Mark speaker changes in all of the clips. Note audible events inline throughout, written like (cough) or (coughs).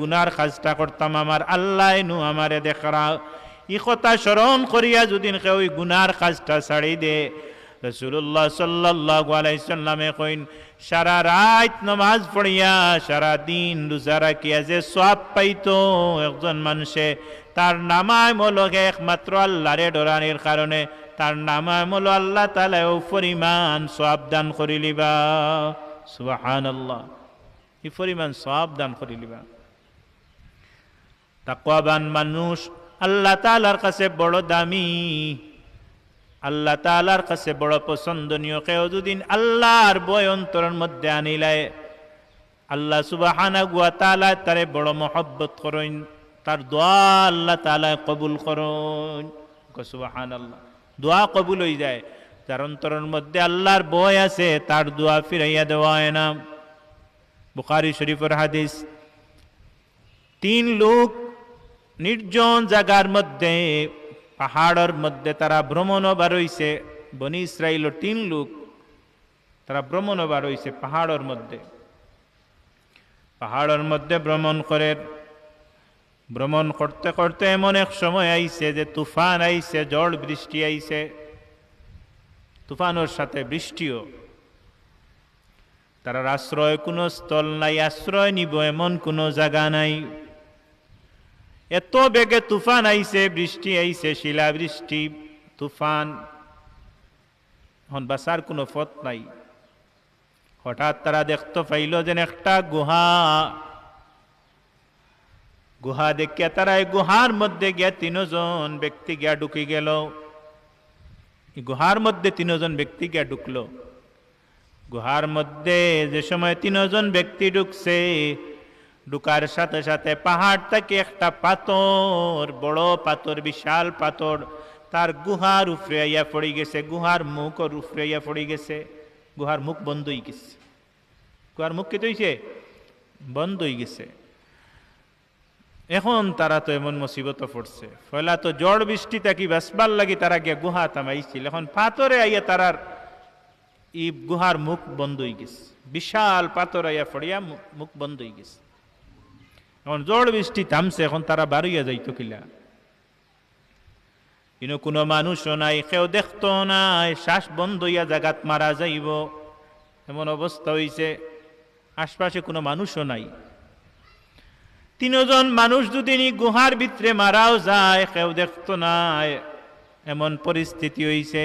Speaker 1: গুনার কাজটা করতাম, আমার আল্লাহ নু আমারে দেখরা। ই কথা স্মরণ করিয়া যদি ওই গুনার কাজটা ছাড়ি দে। রসুল্লাহ সাল্লাহ কইন, সারা রাত নমাজ পড়িয়া, সারা দিন রোজা রাখিয়া যে সব পাইতো একজন মানুষে, তার নামায় মলকে একমাত্র আল্লাহরে ডরানির কারণে, তার নামায় মল আল্লাহ তালাও পরিমাণ সব দান করিলিবা। সুবাহান আল্লাহ এই পরিমাণ সব দান করিলিবা? তাকওয়াবান মানুষ, আল্লাহ তালার কাছে বড় দামি। আল্লাহ তালার কাছে বড় পছন্দনীয় কেউ দুদিন আল্লাহর বয় অন্তরের মধ্যে আনিলায়, আল্লাহ সুবাহানা গুয়া তালা তারে বড় মহব্বত করইন তার দোয়া আল্লাহ তালা কবুল করুন। সুবাহান আল্লাহ দোয়া কবুল হয়ে যায়, যার অন্তরের মধ্যে আল্লাহর বয় আছে, তার দোয়া ফিরাইয়া দেওয়া হয় না। বুখারি শরীফের হাদিস, তিন লোক নির্জন জায়গার মধ্যে, পাহাড়ের মধ্যে তারা ভ্রমণও বারইছে বনি ইসরাইল তিন লোক তারা ভ্রমণও বারইছে পাহাড়ের মধ্যে। পাহাড়ের মধ্যে ভ্রমণ করে, ভ্রমণ করতে করতে এমন এক সময় আইছে যে তুফান আইছে, ঝড় বৃষ্টি আইছে। তুফানোর সাথে বৃষ্টিও। তারা আশ্রয় কোনো স্থল নাই, আশ্রয় নিব এমন কোনো জায়গা নাই। এত বেগে তুফান আইছে, বৃষ্টি আইছে শিলা বৃষ্টি তুফান বাসার কোনো পথ নাই। হঠাৎ তারা দেখতে পাইল যেন একটা গুহা। গুহা দেখিয়া তারা এই গুহার মধ্যে গিয়া তিনজন ব্যক্তি গিয়া ঢুকি গেল। গুহার মধ্যে তিনজন ব্যক্তি গিয়া ঢুকলো। গুহার মধ্যে যে সময় তিনজন ব্যক্তি ঢুকছে ঢুকার সাথে সাথে পাহাড় থেকে একটা পাথর, বড় পাথর, বিশাল পাথর, তার গুহার উপরে আইয়া পড়ে গেছে, গুহার মুখ ওর উপরে আইয়া পড়ে গেছে, গুহার মুখ বন্ধ হয়ে গেছে। গুহার মুখ কি তৈছে? বন্ধ হয়ে গেছে। এখন তারা তো এমন মুসিবত পড়ছে। ফলা তো ঝড় বৃষ্টি থাকি বাসবার লাগি তারা গিয়া গুহা থামাইছিল। এখন পাথরে আইয়া তারার ই গুহার মুখ বন্ধ হয়ে গেছে। বিশাল পাথর আইয়া পড়িয়া মুখ বন্ধ হয়ে গেছে। এখন ঝড় বৃষ্টি থামছে, এখন তারা বাড়িয়া যাইতো কিলা। কিন্তু কোনো মানুষও নাই, কেউ দেখতো নাই শ্বাস বন্ধ হইয়া জাগাত মারা যাইব। এমন অবস্থা হইছে, আশপাশে কোনো মানুষও নাই। তিনজন মানুষ দুদিন গুহার ভিতরে মারাও যায়, কেউ দেখতো নাই এমন পরিস্থিতি হইছে।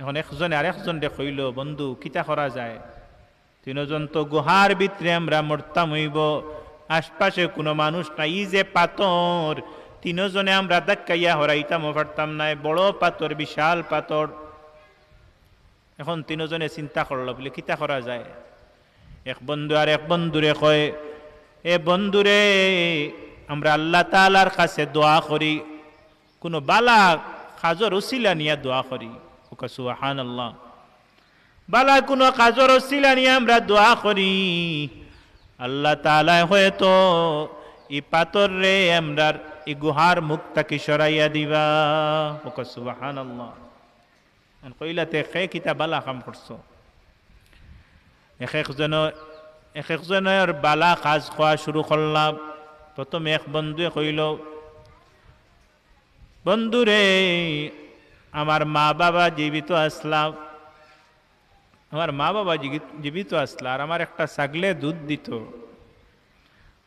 Speaker 1: এখন একজনে আর একজন দেখইল বন্ধু, কিতা করা যায়? তিনজন তো গুহার ভিতরে আমরা মরতাম হইব। আশপাশে কোনো মানুষ নাই ই যে পাথর। তিনজনে আমরা ধাক্কাইয়া হরাইতাম পারতাম নাই। বড় পাথর, বিশাল পাথর। এখন তিনজনে চিন্তা করল, বলে, কিতা করা যায়? এক বন্ধু আর এক বন্ধুরে কয়, এ বন্ধুরে, আমরা আল্লাহ তালার কাছে দোয়া করি। কোনো বালা খাজর উসিলা নিয়ে দোয়া করি। ওকে সুহান আল্লাহ বালা কোনো কাজর উসিলা নিয়ে আমরা দোয়া করি। আল্লাহ তালায় হয়তো ই পাতর রে আমরার ই গুহার মুখ তাকে সরাইয়া দিবা। ওকে সুবাহান কইলাতে খে কিতা বালা কাম করছ? এক একজন এক একজনের বালা কাজ খোয়া শুরু করলাম। প্রথম এক বন্ধুয়ে কইল বন্ধুরে আমার মা বাবা জীবিত আসলাম আমার মা বাবা জীবিত আসলা আর আমার একটা ছাগলে দুধ দিত।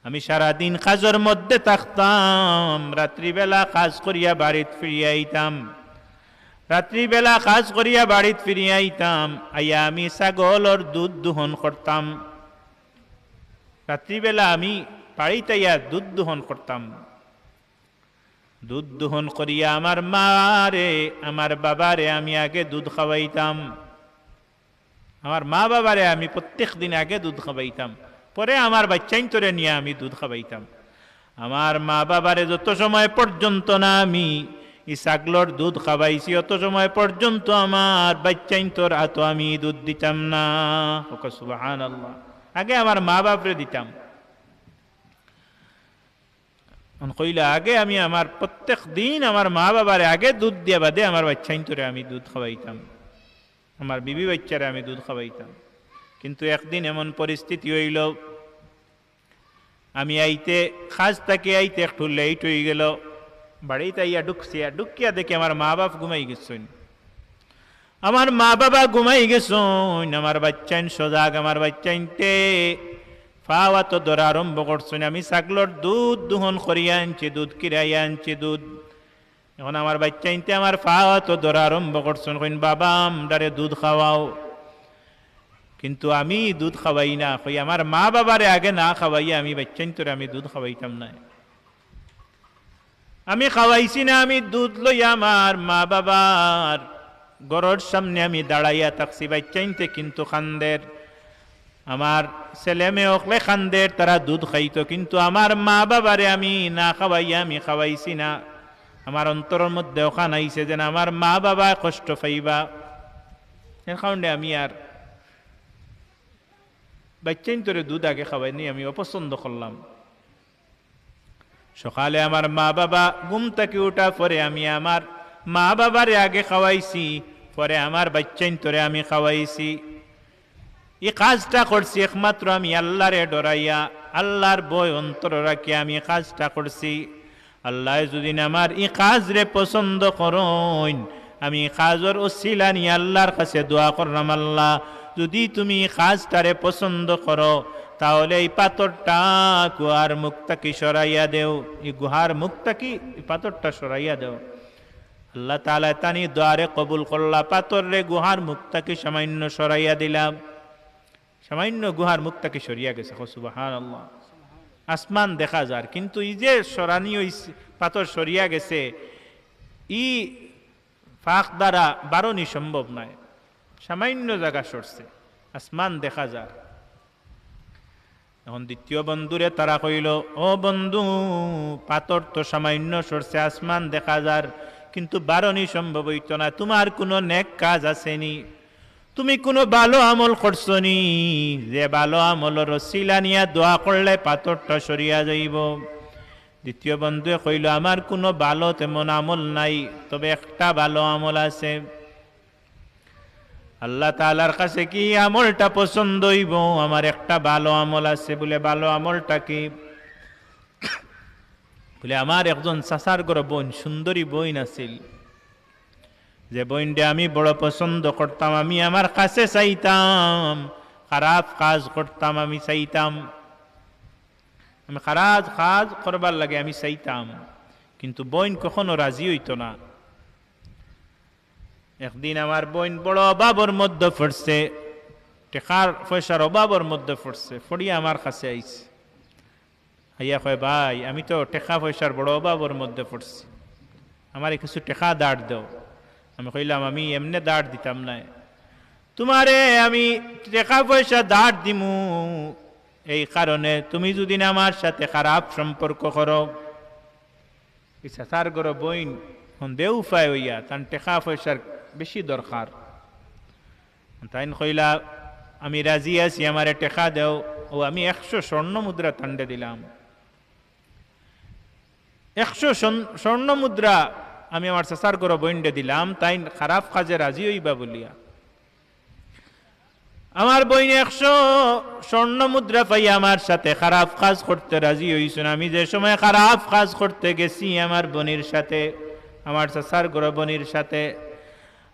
Speaker 1: আমি সারাদিন কাজের মধ্যে থাকতাম, রাত্রিবেলা কাজ করিয়া বাড়িত ফিরিয়া আইতাম। রাত্রিবেলা কাজ করিয়া বাড়িত ফিরিয়া আইতাম, আইয়া আমি ছাগলর দুধ দোহন করতাম। রাত্রিবেলা আমি বাড়িতে আইয়া দুধ দোহন করতাম। দুধ দোহন করিয়া আমার মারে আমার বাবারে আমি আগে দুধ খাওয়াইতাম। আমার মা বাবারে আমি প্রত্যেক দিন আগে দুধ খাবাইতাম পরে আমার বাচ্চাইন তোরে নিয়ে আমি দুধ খাবাইতাম আমার মা বাবারে যত সময় পর্যন্ত না আমি ই ছাগলর দুধ খাবাইছি অত সময় পর্যন্ত আমার বাচ্চাইন তোর এত আমি দুধ দিতাম না। ওকে সুবাহান আল্লাহ আগে আমার মা বাপরে দিতাম। কইলা, আগে আমি আমার প্রত্যেক দিন আমার মা বাবারে আগে দুধ দিয়া বাদে আমার বাচ্চাইন তোরে আমি দুধ খাওয়াইতাম। আমার বিবি বাচ্চারে আমি দুধ খাওয়াইতাম। কিন্তু একদিন এমন পরিস্থিতি হইল, আমি আইতে খাস তাকে আইতে একটু লেট হয়ে গেল। বাড়িতে আইয়া ঢুকছি আর ঢুকিয়া দেখে আমার মা বাপ ঘুমাই গেছেন। আমার মা বাবা ঘুমাই গেছেন, আমার বাচ্চাইন সজাগ, আমার বাচ্চাইনতে ফাওয়া তো ধরা আরম্ভ করছেন। আমি ছাগলর দুধ দুহন করিয়া আনছি, দুধ কিরাইয়া আনছি, দুধ এখন আমার বাচ্চাইনতে আমার ফাওয়া তো ধরা আরম্ভ করছেন, কইন, বাবা আমদারে দুধ খাওয়াও। কিন্তু আমি দুধ খাওয়াই না, কই, আমার মা বাবারে আগে না খাওয়াইয়া আমি বাচ্চাইন তোরে আমি দুধ খাওয়াইতাম না। আমি খাওয়াইছি না, আমি দুধ লইয়া আমার মা বাবার গরর সামনে আমি দাঁড়াইয়া থাকছি বাচ্চাইনতে কিন্তু খান্দের। আমার ছেলে মেয়ে অকলে খান্দের, তারা দুধ খাইতো, কিন্তু আমার মা বাবারে আমি না খাওয়াইয়া আমি খাওয়াইছি না। আমার অন্তরের মধ্যে ওখান আইছে যেন আমার মা বাবা কষ্ট পাইবা। এর কারণে আমি আর বাচ্চাইন তোরে দুধ আগে খাওয়াইনি, আমি অপছন্দ করলাম। সকালে আমার মা বাবা ঘুম থেকে ওঠা পরে আমি আমার মা বাবারে আগে খাওয়াইছি, পরে আমার বাচ্চাইন তোরে আমি খাওয়াইছি। এই কাজটা করছি একমাত্র আমি আল্লাহরে ডরাইয়া, আল্লাহর বই অন্তর রাখি আমি কাজটা করছি। আল্লাহ যদি আমার এই কাজ রে পছন্দ করুন, আমি কাজর ওসিলা নিয়ে আল্লাহর কাছে দোয়া করলাম, আল্লাহ, যদি তুমি কাজটারে পছন্দ করো, তাহলে এই পাথরটা গুহার মুখটাকে সরাইয়া দেও। এই গুহার মুখটাকে এই পাথরটা সরাইয়া দেও। আল্লাহ তালা তানি দ্বারে কবুল করলা পাথর রে গুহার মুখটাকে সামান্য সরাইয়া দিলাম। সামান্য গুহার মুখটাকে সরিয়া গেছে। সুবাহান আল্লাহ আসমান দেখা যার। কিন্তু এই যে সরানি ওই পাথর সরিয়া গেছে, ই ফাঁক দ্বারা বারণই সম্ভব নয়। সামান্য জায়গা সরছে, আসমান দেখা যার। এখন দ্বিতীয় বন্ধুরে তারা কইল, ও বন্ধু, পাথর তো সামান্য সরছে, আসমান দেখা যার, কিন্তু বারণই সম্ভব হইত না। তোমার কোনো নেক কাজ আসেনি। তুমি কোনো ভালো আমল করছ নি যে ভালো আমল রসিলা নিয়া দোয়া করলে পাথরটা সরিয়া যাইব। দ্বিতীয় বন্ধুয়ে কইল, আমার কোনো ভালো তেমন আমল নাই, তবে একটা ভালো আমল আছে। আল্লাহ তালার কাছে কি আমলটা পছন্দ হইব? আমার একটা ভালো আমল আছে বলে, ভালো আমলটা কি? (coughs) বলে, আমার একজন চাচার গড় বোন, সুন্দরী বইন আছিল। যে বইনটা আমি বড় পছন্দ করতাম, আমি আমার কাছে চাইতাম। খারাপ কাজ করতাম, আমি চাইতাম। আমি খারাপ কাজ করবার লাগে আমি চাইতাম। কিন্তু বইন কখনো রাজি হইত না। একদিন আমার বোন বড় অভাবর মধ্যে পড়ছে, টেকার পয়সার অভাবর মধ্যে পড়ছে ফড়িয়া আমার কাছে আইছে। আইয়া কয়, ভাই, আমি তো টেকা পয়সার বড় অভাবর মধ্যে পড়ছি। আমার কিছু টেকা দাঁড় দাও। আমি কইলাম, আমি এমনি দাঁড় দিতাম না। তোমারে আমি টেকা পয়সা দাঁড় দিমু। এই কারণে তুমি যদি আমার সাথে খারাপ সম্পর্ক করো সার গরো বইন দেউ উপায় হইয়া, তান টেকা পয়সার বেশি দরকার। তাই কইলা, আমি রাজি আছি, আমারে টেকা দেও। ও, আমি একশো স্বর্ণ মুদ্রা তান্ডে দিলাম। একশো স্বর্ণ মুদ্রা আমি আমার চাচার গরো বইন্ডে দিলাম, তাই খারাপ কাজে রাজি হইবা বলিয়া। আমার বইনে একশো স্বর্ণ মুদ্রা পাই আমার সাথে খারাপ কাজ করতে রাজি হইছেন আমি যে সময় খারাপ কাজ করতে গেছি আমার বনির সাথে, আমার চাচার গরো বনির সাথে,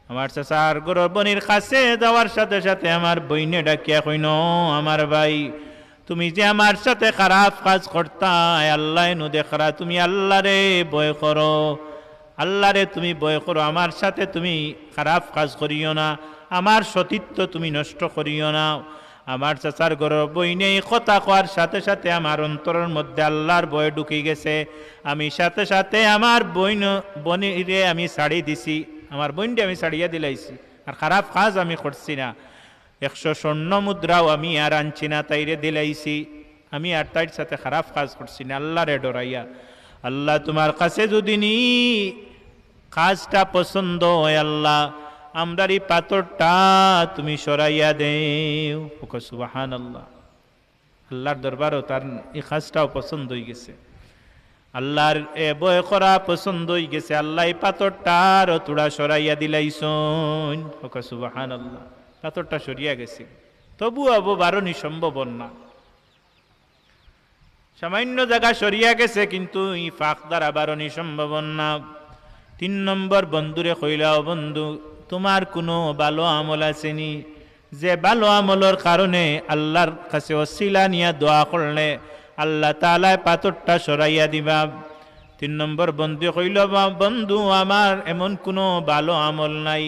Speaker 1: আমার চাচার গরো বনির কাছে যাওয়ার সাথে সাথে আমার বইনে ডাকিয়া কইন আমার ভাই, তুমি যে আমার সাথে খারাপ কাজ করতা আল্লাহ নু দেখরা, তুমি আল্লাহ রে বয় করো। আল্লাহ রে তুমি বয় করো, আমার সাথে তুমি খারাপ কাজ করিও না, আমার সতীত্ব তুমি নষ্ট করিও না। আমার চাচার ঘর বই নেই, কথা কোয়ার সাথে সাথে আমার অন্তরের মধ্যে আল্লাহর বয় ঢুকে গেছে। আমি সাথে সাথে আমার বইন বনিরে আমি শাড়ি দিছি, আমার বইনটি আমি ছাড়িয়া দিলাইছি, আর খারাপ কাজ আমি করছি না। একশো স্বর্ণ মুদ্রাও আমি আর আনছি না, তাইরে দিলাইছি। আমি আর তাইর সাথে খারাপ কাজ করছি না, আল্লাহরে ডরাইয়া। আল্লাহ তোমার কাছে যদি নি কাজটা পছন্দ হয় আল্লাহ আমরার এই পাথরটা তুমি সরাইয়া সুবাহান আল্লাহ আল্লাহর দরবারও তার এই কাজটাও পছন্দ হয়ে গেছে। আল্লাহর এ বয় করা পছন্দ হয়ে গেছে। আল্লাহ এই পাথরটার তোড়া সরাইয়া দিলাইছন সুবাহান আল্লাহ পাথরটা সরিয়া গেছে। তবু আবু বারণই সম্ভব না। সামান্য জায়গা সরিয়া গেছে, কিন্তু ই ফাঁক দ্বারা বারণী সম্ভব না তিন নম্বর, বন্ধুরে কইলাও, বন্ধু, তোমার কোনো ভালো আমল আসেনি যে ভালো আমলের কারণে আল্লাহর কাছে অশিলা নিয়া দোয়া করলে আল্লাহ তালায় পাথরটা সরাইয়া দিবা। তিন নম্বর, বন্ধু কইল, বন্ধু, আমার এমন কোনো ভালো আমল নাই,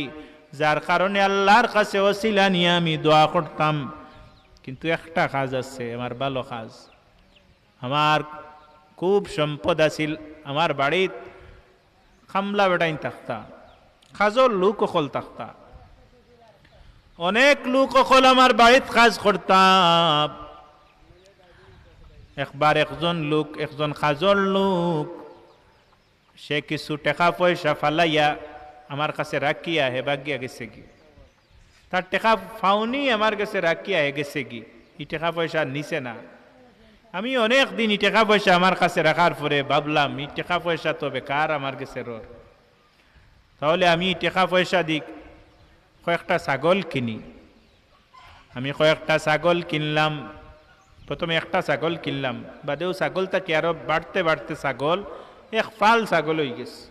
Speaker 1: যার কারণে আল্লাহর কাছে অশিলা নিয়ে আমি দোয়া করতাম। কিন্তু একটা কাজ আছে, আমার ভালো কাজ। আমার খুব সম্পদ আছিল, আমার বাড়িত খামলা বেটাইন থাকতা খাজর লোক অকল থাকতা। অনেক লোক অকল আমার বাড়িত কাজ করতাম একবার একজন লোক, একজন খাজর লোক, সে কিছু টাকা পয়সা ফালাইয়া আমার কাছে রাখিয়া হেবা গিয়া গেছে কি তার টাকা ফাউনি আমার কাছে রাখিয়া হে গেছে কি ই টাকা পয়সা নিছে না। আমি অনেক দিন টাকা পয়সা আমার কাছে রাখার পরে ভাবলাম ই টাকা পয়সা তো বেকার আমার কাছে রোর। তাহলে আমি টাকা পয়সা দিক, কয়েকটা ছাগল কিনি। আমি কয়েকটা ছাগল কিনলাম, প্রথমে একটা ছাগল কিনলাম, বাদেও ছাগলটাকে আরও বাড়তে বাড়তে ছাগল, এক ফাল ছাগল হয়ে গেছে।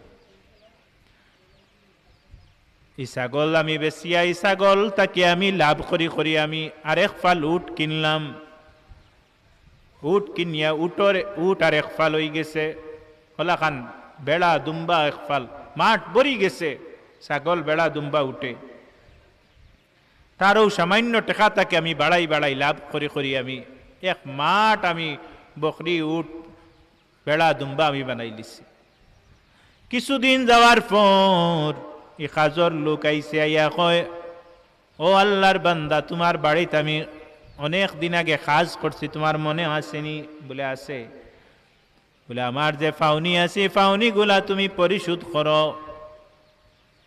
Speaker 1: এই ছাগল আমি বেচিয়া, এই ছাগল তাকে আমি লাভ করি করি আমি আরেক ফাল উট কিনলাম। উট কিনিয়া উটর উট আর একফাল হয়ে গেছে হলাখান বেড়া, দুম্বা এক ফাল মাঠ ভরি গেছে। ছাগল, বেড়া, দুম্বা উঠে। তারও সামান্য টাকা তাকে আমি বাড়াই বাড়াই লাভ করি করি আমি। এক মাঠ আমি বকরি, উট, বেড়া, দুম্বা আমি বানাই দিছি। কিছুদিন যাওয়ার পর এ কাজর লোক আইসে আইয়া কয়, ও আল্লাহর বান্দা, তোমার বাড়িতে আমি অনেক দিন আগে কাজ করছি, তোমার মনে আসেনি বলে আছে বলে, আমার যে ফাউনি আছে ফাউনি গুলা তুমি পরিশোধ করো।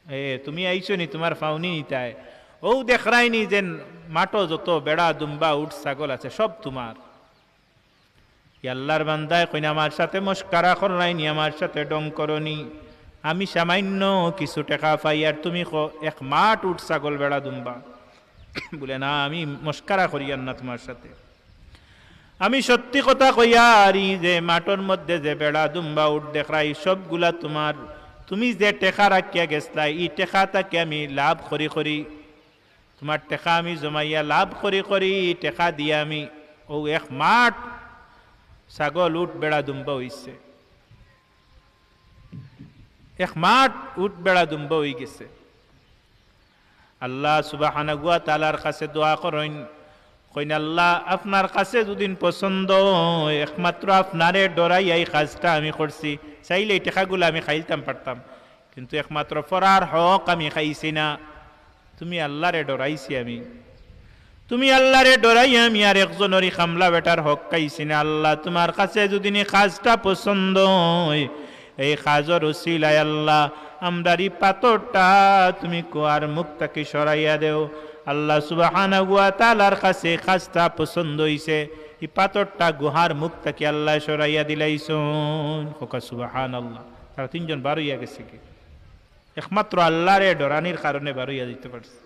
Speaker 1: এ, তুমি আইছো নি তোমার ফাউনি নিতায় ও দেখরাইনি যে মাটো যত বেড়া, দুম্বা উঠ ছাগল আছে, সব তোমার। ই আল্লাহর বান্দায় কইনা, আমার সাথে মস্কারা করলাইনি আমার সাথে ডং করনি আমি সামান্য কিছু টাকা পাই, আর তুমি এক মাঠ উঠ ছাগল, বেড়া, দুম্বা। (coughs) বলে, না, আমি মস্কারা করি আর না তোমার সাথে। আমি সত্যি কথা কইয়া আরি যে, মাঠের মধ্যে যে বেড়া, দুম্বা উঠ দেখরাই সবগুলা তোমার। তুমি যে টেকা রাখিয়া গেছলা ই টেকাটাকে আমি লাভ করি করি। তোমার টেকা আমি জমাইয়া লাভ করি করি টেকা দিয়ে আমি ও এক মাঠ ছাগল উঠ বেড়া, দুম্বা হইছে। এক মাঠ উঠ বেড়া, দুম্বা হয়ে গেছে। আল্লাহ সুবাহ তালার কাছে দোয়া করেন। কইন, আল্লাহ, আপনার কাছে দুদিন পছন্দ, একমাত্র আপনারে ডরাই এই কাজটা আমি করছি। চাইলে এই টেকাগুলো আমি খাইতাম, পারতাম। কিন্তু একমাত্র ফরার হক আমি খাইছি না। তুমি আল্লাহরে ডরাইছি আমি। তুমি আল্লাহরে ডরাই আমি আর একজনেরই খামলা বেটার হক খাইছি না। আল্লাহ, তোমার কাছে যদি কাজটা পছন্দ এই কাজর উসিলায় আল্লাহ আমরারি পাথরটা তুমি কুয়ার মুখটাকে সরাইয়া দেও। আল্লাহ সুবাহানা গুয়া তালার কাছে কাজটা পছন্দ হইছে। এই পাথরটা গুহার মুখটাকে আল্লাহ সরাইয়া দিলাইছন। হোকা সুবাহান আল্লাহ তারা তিনজন বারইয়া গেছে কি? একমাত্র আল্লাহরে ডরানির কারণে বারইয়া দিতে পারছে।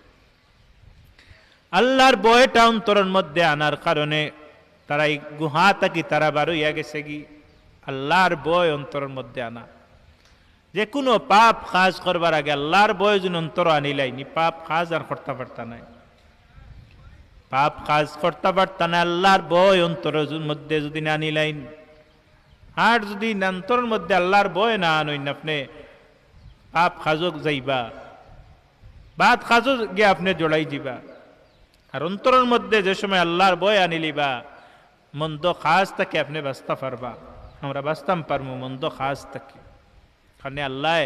Speaker 1: আল্লাহর বয়টা অন্তরের মধ্যে আনার কারণে তারা এই গুহা থাকি তারা বারইয়া গেছে কি? আল্লাহর বয় অন্তরের মধ্যে আনা। যে কোনো পাপ কাজ করবার আগে আল্লাহর বয় যদি অন্তর আনিলাইনি পাপ কাজ আর করতে পারতা নাই। পাপ কাজ করতে পারতা না আল্লাহর বয় অন্তরের মধ্যে যদি না আনিলাইন আর যদি অন্তরের মধ্যে আল্লাহর বয় না আনইন আপনি পাপ কাজক যাইবা। বাদ কাজও গিয়ে আপনি জড়াই দিবা। আর অন্তরের মধ্যে যে সময় আল্লাহর বয় আনিলিবা, মন্দ খাস তাকে আপনি বাঁচতে পারবা। আমরা বাঁচতাম পারব মন্দ খাস তাকে। কারণে আল্লাহ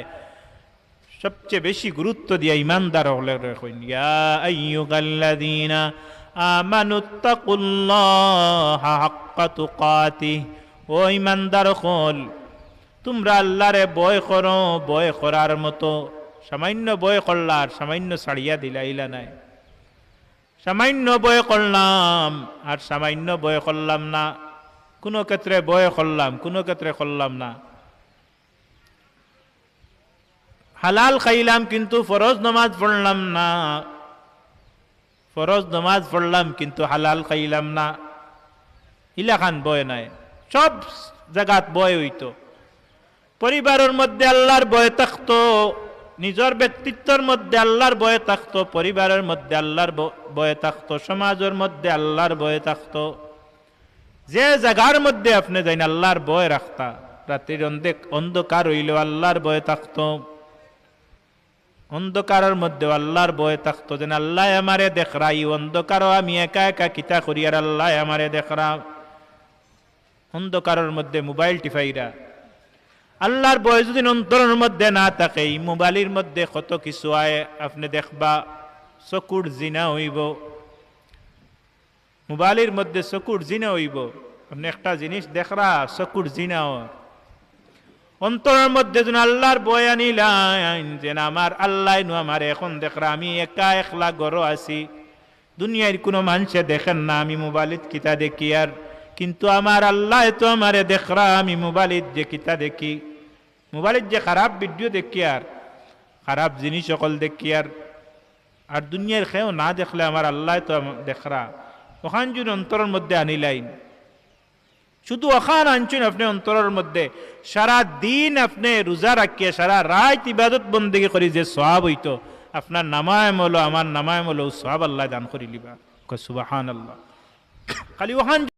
Speaker 1: সবচেয়ে বেশি গুরুত্ব দিয়া ইমানদার হলে রাখুন ইয়া আইয়ুহাল্লাযীনা আমানুত্তাকুল্লাহা হাক্কা তুকাতিহ। ও ইমানদার হল, তোমরা আল্লাহরে বয় করো বয় করার মতো, সামান্য বয় করলার সামান্য ছাড়িয়া দিলাইলা নাই। সামান্য বয় করলাম আর সামান্য বয় করলাম না, কোনো ক্ষেত্রে বয় করলাম, কোনো ক্ষেত্রে করলাম না। হালাল খাইলাম কিন্তু ফরজ নমাজ পড়লাম না। ফরজ নমাজ পড়লাম কিন্তু হালাল খাইলাম না। ইলাখান বয় নাই। সব জায়গাত বয় হইতো। পরিবারের মধ্যে আল্লাহর বয় থাকতো, নিজের ব্যক্তিত্বের মধ্যে আল্লাহর বয়ে থাকতো, পরিবারের মধ্যে আল্লাহর বয়ে থাকতো, সমাজের মধ্যে আল্লাহর বয়ে থাকতো। যে জায়গার মধ্যে আপনি যাইন আল্লাহর বয় রাখতা রাত্রির অন্ধে- অন্ধকার হইলেও আল্লাহর বয়ে থাকতো। অন্ধকারের মধ্যে আল্লাহর বয়ে থাকতো যেন আল্লাহ আমারে দেখরা এই অন্ধকারও আমি একা একা কিতা করি আর আল্লাহ আমারে দেখরা অন্ধকারের মধ্যে মোবাইল টিফাইরা আল্লাহর বয় যদি অন্তরের মধ্যে না থাকে, এই মোবাইলের মধ্যে কত কিছু আয় আপনি দেখবা, চকুর জিনা হইব। মোবাইলের মধ্যে চকুর জিনা হইব। আপনি একটা জিনিস দেখরা চকুর জিনা হয় অন্তরের মধ্যে যেন আল্লাহর বয় আনিলাইন যেন আমার আল্লাহ নু আমার এখন দেখরা আমি একা একলা গরো আছি। দুনিয়ার কোনো মানুষে দেখেন না, আমি মোবাইলত কিতা দেখি আর। কিন্তু আমার আল্লাহ তো আমারে দেখরা আমি মোবাইলত যে কিতা দেখি। মোবাইলত যে খারাপ ভিডিও দেখি আর, খারাপ জিনিস সকল দেখি আর। আর দুনিয়ার খেয়েও না দেখলে আমার আল্লাহ তো দেখরা ওখান যদি অন্তরের মধ্যে আনিলাইন শুধু অখান আনছেন আপনি অন্তরের মধ্যে। সারা দিন আপনি রোজা রাখিয়ে, সারা রাত ইবাদত বন্দী করি যে সব হইত, আপনার নামায় মলো, আমার নামায় মলো সব আল্লাহ দান করি লিবা সুবাহান আল্লাহ খালি ওখান